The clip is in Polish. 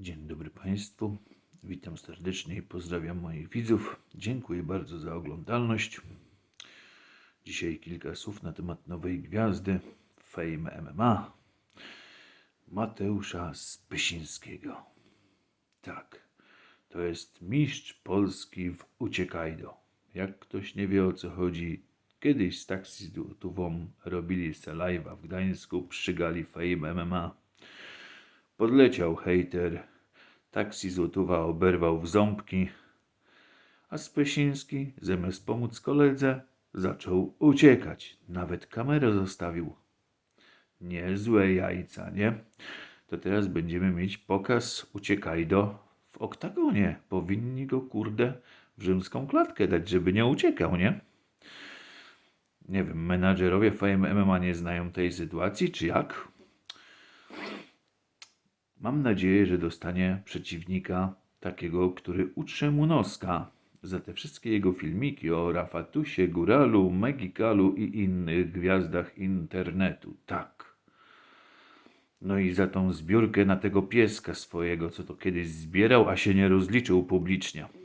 Dzień dobry Państwu. Witam serdecznie i pozdrawiam moich widzów. Dziękuję bardzo za oglądalność. Dzisiaj kilka słów na temat nowej gwiazdy Fame MMA Mateusza Spysińskiego. Tak, to jest mistrz Polski w Uciekajdo. Jak ktoś nie wie o co chodzi, kiedyś z taksistową robili se live'a w Gdańsku przy gali Fame MMA. Podleciał hejter, taksi złotówa oberwał w ząbki, a Spysiński, zamiast pomóc koledze, zaczął uciekać. Nawet kamerę zostawił. Niezłe jajca, nie? To teraz będziemy mieć pokaz Uciekajdo w oktagonie. Powinni go, kurde, w rzymską klatkę dać, żeby nie uciekał, nie? Nie wiem, menadżerowie Fame MMA nie znają tej sytuacji, czy jak? Mam nadzieję, że dostanie przeciwnika takiego, który utrze mu noska za te wszystkie jego filmiki o Rafatusie, Góralu, Megikalu i innych gwiazdach internetu. Tak. No i za tą zbiórkę na tego pieska swojego, co to kiedyś zbierał, a się nie rozliczył publicznie.